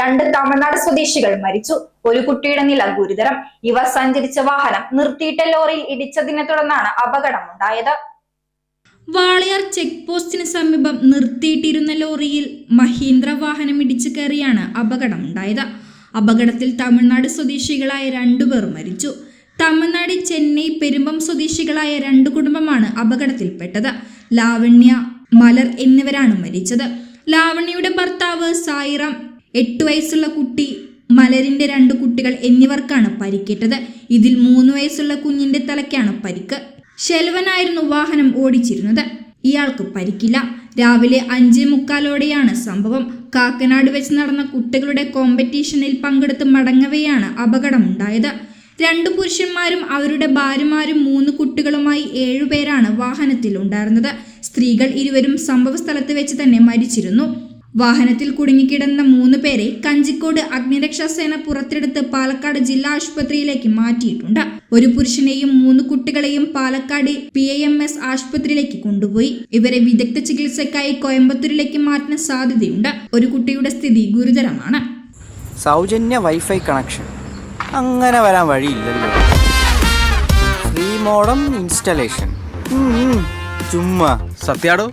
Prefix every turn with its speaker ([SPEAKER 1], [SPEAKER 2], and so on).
[SPEAKER 1] രണ്ട് തമിഴ്നാട് സ്വദേശികൾ മരിച്ചു. ഒരു കുട്ടിയുടെ നില ഗുരുതരം. ഇവർ സഞ്ചരിച്ച വാഹനം നിർത്തിയിട്ട ലോറിയിൽ ഇടിച്ചതിനെ തുടർന്നാണ് അപകടമുണ്ടായത്
[SPEAKER 2] വാളയാർ ചെക്ക് പോസ്റ്റിന് സമീപം നിർത്തിയിട്ടിരുന്ന ലോറിയിൽ മഹീന്ദ്ര വാഹനം ഇടിച്ചു കയറിയാണ് അപകടമുണ്ടായത് അപകടത്തിൽ തമിഴ്നാട് സ്വദേശികളായ രണ്ടുപേർ മരിച്ചു. തമിഴ്നാട് ചെന്നൈ പെരുമ്പം സ്വദേശികളായ രണ്ട് കുടുംബമാണ് അപകടത്തിൽപ്പെട്ടത്. ലാവണ്യ മലർ എന്നിവരാണ് മരിച്ചത്. ലാവണ്യയുടെ ഭർത്താവ് സായിറാം എട്ട് വയസ്സുള്ള കുട്ടി മലരിന്റെ രണ്ട് കുട്ടികൾ എന്നിവർക്കാണ് പരിക്കേറ്റത്. ഇതിൽ മൂന്ന് വയസ്സുള്ള കുഞ്ഞിന്റെ തലയ്ക്കാണ് പരിക്ക്. ശെൽവനായിരുന്നു വാഹനം ഓടിച്ചിരുന്നത്. ഇയാൾക്ക് പരിക്കില്ല. രാവിലെ അഞ്ചേ മുക്കാലോടെയാണ് സംഭവം. കാക്കനാട് വെച്ച് നടന്ന കുട്ടികളുടെ കോമ്പറ്റീഷനിൽ പങ്കെടുത്ത് മടങ്ങവെയാണ് അപകടമുണ്ടായത്. രണ്ടു പുരുഷന്മാരും അവരുടെ ഭാര്യമാരും മൂന്ന് കുട്ടികളുമായി ഏഴുപേരാണ് വാഹനത്തിൽ ഉണ്ടായിരുന്നത് സ്ത്രീകൾ ഇരുവരും സംഭവ സ്ഥലത്ത് വെച്ച് തന്നെ മരിച്ചിരുന്നു. വാഹനത്തിൽ കുടുങ്ങിക്കിടന്ന മൂന്ന് പേരെ കഞ്ചിക്കോട് അഗ്നിരക്ഷാ സേന പുറത്തെടുത്ത് പാലക്കാട് ജില്ലാ ആശുപത്രിയിലേക്ക് മാറ്റിയിട്ടുണ്ട്. ഒരു പുരുഷനെയും മൂന്ന് കുട്ടികളെയും പാലക്കാട് പി എം എസ് ആശുപത്രിയിലേക്ക് കൊണ്ടുപോയി. ഇവരെ വിദഗ്ധ ചികിത്സയ്ക്കായി കോയമ്പത്തൂരിലേക്ക് മാറ്റാൻ സാധ്യതയുണ്ട്. ഒരു കുട്ടിയുടെ സ്ഥിതി ഗുരുതരമാണ്.
[SPEAKER 3] സൗജന്യ വൈഫൈ കണക്ഷൻ. അങ്ങനെ വരാൻ വഴിയില്ലല്ലോ. Free modem installation. ചുമ്മാ.
[SPEAKER 4] സത്യാടോ?